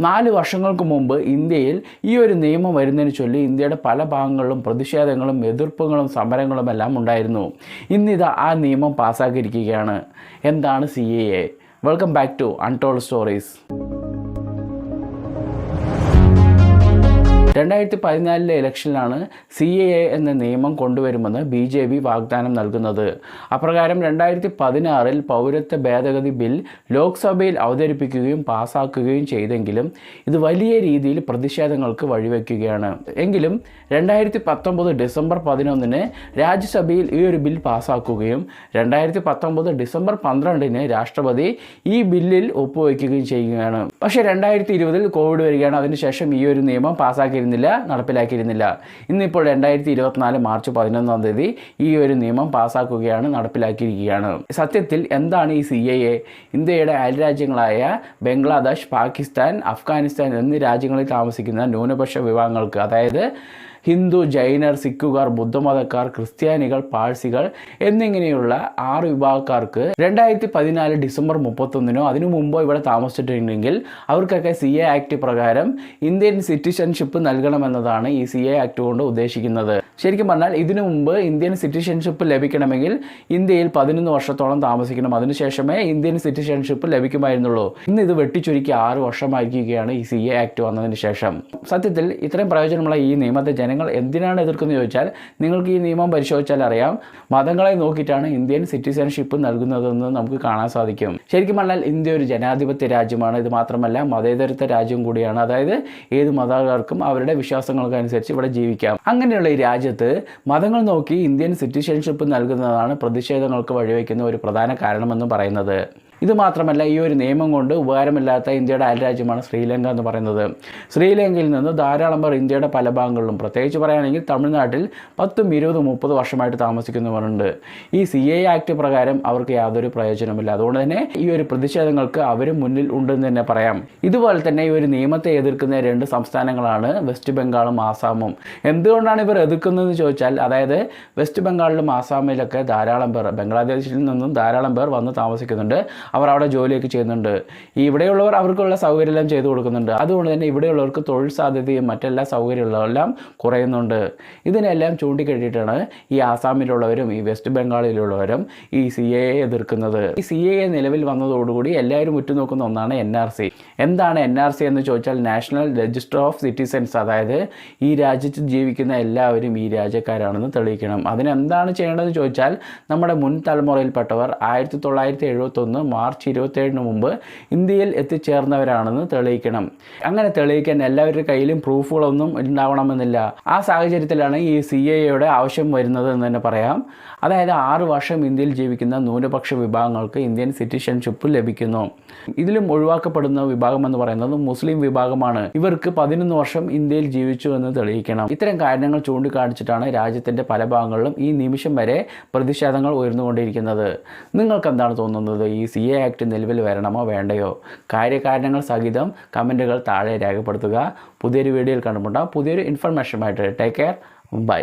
നാല് വർഷങ്ങൾക്ക് മുമ്പ് ഇന്ത്യയിൽ ഈ ഒരു നിയമം വരുന്നതിന് ചൊല്ലി ഇന്ത്യയുടെ പല ഭാഗങ്ങളിലും പ്രതിഷേധങ്ങളും എതിർപ്പുകളും സമരങ്ങളും എല്ലാം ഉണ്ടായിരുന്നു. ഇന്നിതാ ആ നിയമം പാസ്സാക്കിയിരിക്കുകയാണ് എന്താണ് C A welcome back to untold stories രണ്ടായിരത്തി പതിനാലിലെ ഇലക്ഷനിലാണ് സി എ എ എന്ന നിയമം കൊണ്ടുവരുമെന്ന് ബി ജെ പി വാഗ്ദാനം നൽകുന്നത്. അപ്രകാരം രണ്ടായിരത്തി പതിനാറിൽ പൗരത്വ ഭേദഗതി ബിൽ ലോക്സഭയിൽ അവതരിപ്പിക്കുകയും പാസാക്കുകയും ചെയ്തെങ്കിലും ഇത് വലിയ രീതിയിൽ പ്രതിഷേധങ്ങൾക്ക് വഴിവെക്കുകയാണ്. എങ്കിലും രണ്ടായിരത്തി പത്തൊമ്പത് ഡിസംബർ പതിനൊന്നിന് രാജ്യസഭയിൽ ഈ ഒരു ബിൽ പാസാക്കുകയും രണ്ടായിരത്തി പത്തൊമ്പത് ഡിസംബർ പന്ത്രണ്ടിന് രാഷ്ട്രപതി ഈ ബില്ലിൽ ഒപ്പുവയ്ക്കുകയും ചെയ്യുകയാണ്. പക്ഷേ രണ്ടായിരത്തി ഇരുപതിൽ കോവിഡ് വരികയാണ്. അതിനുശേഷം ഈ ഒരു നിയമം പാസ്സാക്കിയിരുന്നില്ല നടപ്പിലാക്കിയിരുന്നില്ല. ഇന്നിപ്പോൾ രണ്ടായിരത്തി ഇരുപത്തിനാല് മാർച്ച് പതിനൊന്നാം തീയതി ഈ ഒരു നിയമം പാസ്സാക്കുകയാണ് നടപ്പിലാക്കിയിരിക്കുകയാണ്. സത്യത്തിൽ എന്താണ് ഈ സി എ എ? ഇന്ത്യയുടെ അയൽരാജ്യങ്ങളായ ബംഗ്ലാദേശ് പാകിസ്ഥാൻ അഫ്ഗാനിസ്ഥാൻ എന്നീ രാജ്യങ്ങളിൽ താമസിക്കുന്ന ന്യൂനപക്ഷ വിഭാഗങ്ങൾക്ക് അതായത് ഹിന്ദു ജൈനർ സിഖുകാർ ബുദ്ധമതക്കാർ ക്രിസ്ത്യാനികൾ പാഴ്സികൾ എന്നിങ്ങനെയുള്ള ആറ് വിഭാഗക്കാർക്ക് രണ്ടായിരത്തി പതിനാല് ഡിസംബർ മുപ്പത്തൊന്നിനോ അതിനു മുമ്പോ ഇവിടെ താമസിച്ചിട്ടുണ്ടെങ്കിൽ അവർക്കൊക്കെ സി എ ആക്ട് പ്രകാരം ഇന്ത്യൻ സിറ്റിസൺഷിപ്പ് നൽകണമെന്നതാണ് ഈ സി എ ആക്ട് കൊണ്ട് ഉദ്ദേശിക്കുന്നത്. ശരിക്കും പറഞ്ഞാൽ ഇതിനു മുമ്പ് ഇന്ത്യൻ സിറ്റിസൺഷിപ്പ് ലഭിക്കണമെങ്കിൽ ഇന്ത്യയിൽ പതിനൊന്ന് വർഷത്തോളം താമസിക്കണം. അതിനുശേഷമേ ഇന്ത്യൻ സിറ്റിസൺഷിപ്പ് ലഭിക്കുമായിരുന്നുള്ളൂ. ഇന്ന് ഇത് വെട്ടിച്ചുരുക്കി ആറ് വർഷമായിരിക്കുകയാണ് ഈ സി എ ആക്ട് വന്നതിന് ശേഷം. സത്യത്തിൽ ഇത്രയും പ്രയോജനമുള്ള ഈ നിയമത്തെ ജനങ്ങൾ എന്തിനാണ് എതിർക്കുന്നത് ചോദിച്ചാൽ നിങ്ങൾക്ക് ഈ നിയമം പരിശോധിച്ചാൽ അറിയാം. മതങ്ങളെ നോക്കിയിട്ടാണ് ഇന്ത്യൻ സിറ്റിസൺഷിപ്പ് നൽകുന്നതെന്ന് നമുക്ക് കാണാൻ സാധിക്കും. ശരിക്കും പറഞ്ഞാൽ ഇന്ത്യ ഒരു ജനാധിപത്യ രാജ്യമാണ്. ഇത് മാത്രമല്ല മതേതരത്വ രാജ്യം കൂടിയാണ്. അതായത് ഏത് മതക്കാർക്കും അവരുടെ വിശ്വാസങ്ങൾക്ക് അനുസരിച്ച് ഇവിടെ ജീവിക്കാം. അങ്ങനെയുള്ള ഈ രാജ്യത്ത് മതങ്ങൾ നോക്കി ഇന്ത്യൻ സിറ്റിസൺഷിപ്പ് നൽകുന്നതാണ് പ്രതിഷേധങ്ങൾക്ക് വഴിവെക്കുന്ന ഒരു പ്രധാന കാരണമെന്ന് പറയുന്നത്. ഇത് മാത്രമല്ല ഈ ഒരു നിയമം കൊണ്ട് ഉപകാരമില്ലാത്ത ഇന്ത്യയുടെ അയൽരാജ്യമാണ് ശ്രീലങ്ക എന്ന് പറയുന്നത്. ശ്രീലങ്കയിൽ നിന്ന് ധാരാളം പേർ ഇന്ത്യയുടെ പല ഭാഗങ്ങളിലും പ്രത്യേകിച്ച് പറയുകയാണെങ്കിൽ തമിഴ്നാട്ടിൽ പത്തും ഇരുപതും മുപ്പത് വർഷമായിട്ട് താമസിക്കുന്നവരുണ്ട്. ഈ സി എ ആക്ട് പ്രകാരം അവർക്ക് യാതൊരു പ്രയോജനമില്ല അതുകൊണ്ട് തന്നെ ഈ ഒരു പ്രതിഷേധങ്ങൾക്ക് അവരും മുന്നിൽ ഉണ്ടെന്ന് തന്നെ പറയാം. ഇതുപോലെ തന്നെ ഈ ഒരു നിയമത്തെ എതിർക്കുന്ന രണ്ട് സംസ്ഥാനങ്ങളാണ് വെസ്റ്റ് ബംഗാളും ആസാമും. എന്തുകൊണ്ടാണ് ഇവർ എതിർക്കുന്നതെന്ന് ചോദിച്ചാൽ അതായത് വെസ്റ്റ് ബംഗാളിലും ആസാമിലൊക്കെ ധാരാളം പേർ ബംഗ്ലാദേശിൽ നിന്നും ധാരാളം പേർ വന്ന് താമസിക്കുന്നുണ്ട്. അവർ അവിടെ ജോലിയൊക്കെ ചെയ്യുന്നുണ്ട്. ഇവിടെയുള്ളവർ അവർക്കുള്ള സൗകര്യമെല്ലാം ചെയ്തു കൊടുക്കുന്നുണ്ട്. അതുകൊണ്ട് തന്നെ ഇവിടെയുള്ളവർക്ക് തൊഴിൽ സാധ്യതയും മറ്റെല്ലാ സൗകര്യമുള്ളതെല്ലാം കുറയുന്നുണ്ട്. ഇതിനെല്ലാം ചൂണ്ടിക്കഴിഞ്ഞിട്ടാണ് ഈ ആസാമിലുള്ളവരും ഈ വെസ്റ്റ് ബംഗാളിലുള്ളവരും ഈ സി എ എതിർക്കുന്നത്. ഈ സി എ നിലവിൽ വന്നതോടുകൂടി എല്ലാവരും ഉറ്റുനോക്കുന്ന ഒന്നാണ് എൻ ആർ സി. എന്താണ് എൻ ആർ സി എന്ന് ചോദിച്ചാൽ നാഷണൽ രജിസ്റ്റർ ഓഫ് സിറ്റിസൻസ്. അതായത് ഈ രാജ്യത്ത് ജീവിക്കുന്ന എല്ലാവരും ഈ രാജ്യക്കാരാണെന്ന് തെളിയിക്കണം. അതിനെന്താണ് ചെയ്യേണ്ടതെന്ന് ചോദിച്ചാൽ നമ്മുടെ മുൻ തലമുറയിൽപ്പെട്ടവർ ആയിരത്തി തൊള്ളായിരത്തി എഴുപത്തൊന്ന് മാർച്ച് ഇരുപത്തേഴിന് മുമ്പ് ഇന്ത്യയിൽ എത്തിച്ചേർന്നവരാണെന്ന് തെളിയിക്കണം. അങ്ങനെ തെളിയിക്കാൻ എല്ലാവരുടെ കയ്യിലും പ്രൂഫുകളൊന്നും ഉണ്ടാവണമെന്നില്ല. ആ സാഹചര്യത്തിലാണ് ഈ സി എയുടെ ആവശ്യം വരുന്നത് എന്ന് തന്നെ പറയാം. അതായത് ആറ് വർഷം ഇന്ത്യയിൽ ജീവിക്കുന്ന ന്യൂനപക്ഷ വിഭാഗങ്ങൾക്ക് ഇന്ത്യൻ സിറ്റിസൺഷിപ്പ് ലഭിക്കുന്നു. ഇതിലും ഒഴിവാക്കപ്പെടുന്ന വിഭാഗം എന്ന് പറയുന്നത് മുസ്ലിം വിഭാഗമാണ്. ഇവർക്ക് പതിനൊന്ന് വർഷം ഇന്ത്യയിൽ ജീവിച്ചു എന്ന് തെളിയിക്കണം. ഇത്തരം കാര്യങ്ങൾ ചൂണ്ടിക്കാണിച്ചിട്ടാണ് രാജ്യത്തിന്റെ പല ഭാഗങ്ങളിലും ഈ നിമിഷം വരെ പ്രതിഷേധങ്ങൾ ഉയർന്നുകൊണ്ടിരിക്കുന്നത്. നിങ്ങൾക്ക് എന്താണ് തോന്നുന്നത് ഈ സി എ ആക്ട് നിലവിൽ വരണമോ വേണ്ടയോ? കാര്യകാരണങ്ങൾ സഹിതം കമന്റുകൾ താഴെ രേഖപ്പെടുത്തുക. പുതിയൊരു വീഡിയോയിൽ കണ്ടുമുട്ടാം. പുതിയൊരു ഇൻഫർമേഷനുമായിട്ട് ടേക്ക് കെയർ ബൈ